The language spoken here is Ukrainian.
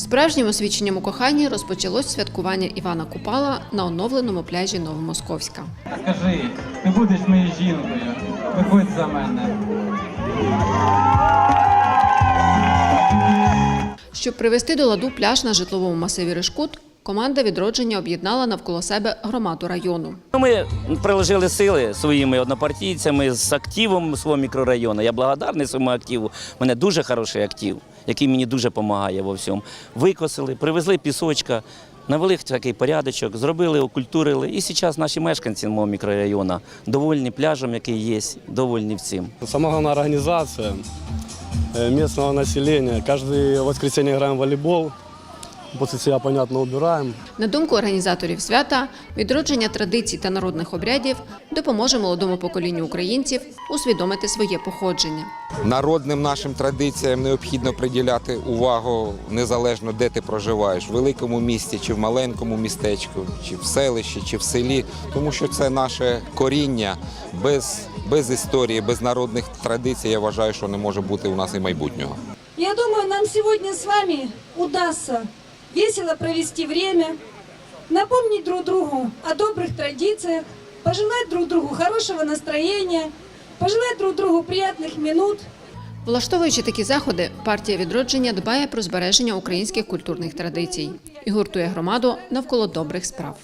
Справжнім освіченням у коханні розпочалось святкування Івана Купала на оновленому пляжі Новомосковська. Скажи, ти будеш моєю жінкою. Виходь за мене. Щоб привести до ладу пляж на житловому масиві Решкут, команда відродження об'єднала навколо себе громаду району. Ну, Ми приложили сили своїми однопартійцями з активом свого мікрорайону. Я благодарний своєму активу. У мене дуже хороший актив, який мені дуже допомагає во всьому. Викосили, привезли пісочка, навели такий порядочок, зробили, окультурили. І зараз наші мешканці мого мікрорайону довольні пляжем, який є, довольні всім. Сама головна організація місцевого населення. Каждое воскресенье граємо в волейбол. Себя, понятно, убираем. На думку організаторів свята, відродження традицій та народних обрядів допоможе молодому поколінню українців усвідомити своє походження. Народним нашим традиціям необхідно приділяти увагу незалежно де ти проживаєш, в великому місті чи в маленькому містечку, чи в селищі, чи в селі, тому що це наше коріння без, без історії, без народних традицій. Я вважаю, що не може бути у нас і майбутнього. Я думаю, нам сегодня с вами удастся весело провести время, напомнить друг другу о добрых традициях, пожелать друг другу хорошего настроения, пожелать друг другу приятных минут. Влаштовуючи такі заходи, партія відродження дбає про збереження українських культурних традицій і гуртує громаду навколо добрих справ.